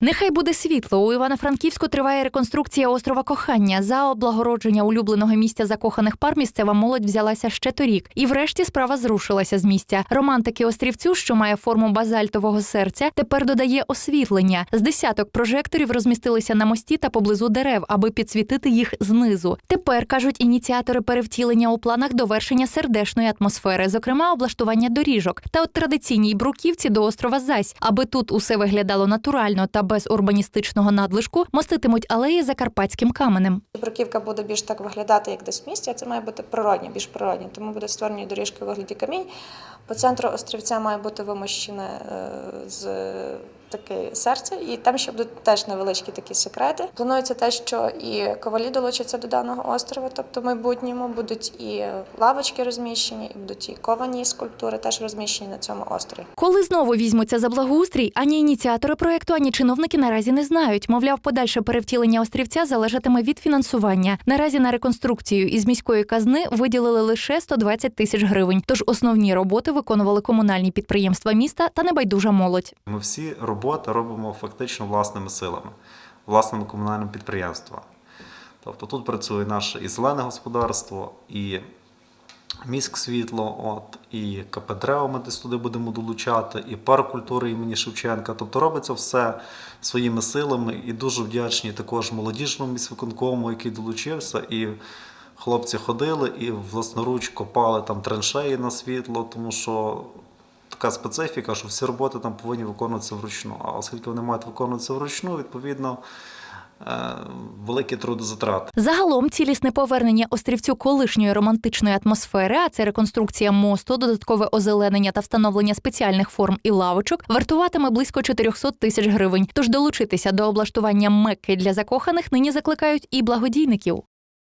Нехай буде світло. У Івано-Франківську триває реконструкція острова кохання. За облагородження улюбленого місця закоханих пар місцева молодь взялася ще торік. І врешті справа зрушилася з місця. Романтики острівцю, що має форму базальтового серця, тепер додає освітлення. З десяток прожекторів розмістилися на мості та поблизу дерев, аби підсвітити їх знизу. Тепер кажуть ініціатори перевтілення у планах довершення сердешної атмосфери, зокрема облаштування доріжок. Та от традиційній бруківці до острова Зась, аби тут усе виглядало натурально та без урбаністичного надлишку, моститимуть алеї закарпатським каменем. Бруківка буде більш так виглядати, як десь в місті, а це має бути природні, більш природні. Тому буде створені доріжки у вигляді камінь. По центру острівця має бути вимощене е, з таке серце, і там ще будуть теж невеличкі такі секрети. Планується те, що і ковалі долучаться до даного острова, тобто в майбутньому будуть і лавочки розміщені, і будуть і ковані скульптури теж розміщені на цьому острові. Коли знову візьмуться за благоустрій, ані ініціатори проекту, ані чиновники наразі не знають. Мовляв, подальше перевтілення острівця залежатиме від фінансування. Наразі на реконструкцію із міської казни виділили лише 120 тисяч гривень. Тож основні роботи виконували комунальні підприємства міста та небайдужа молодь. Ми всі роботи робимо фактично власними силами, власними комунальним підприємством. Тобто тут працює наше і зелене господарство, і міськ світло, от, і КП «Древо» ми десь туди будемо долучати, і парк культури імені Шевченка. Тобто робиться все своїми силами і дуже вдячні також молодіжному міськвиконкому, який долучився. І хлопці ходили і власноруч копали там траншеї на світло, тому що така специфіка, що всі роботи там повинні виконуватися вручну. А оскільки вони мають виконуватися вручну, відповідно е, великі трудозатрати. Загалом цілісне повернення острівцю колишньої романтичної атмосфери, а це реконструкція мосту, додаткове озеленення та встановлення спеціальних форм і лавочок, вартуватиме близько 400 тисяч гривень. Тож долучитися до облаштування мекки для закоханих нині закликають і благодійників.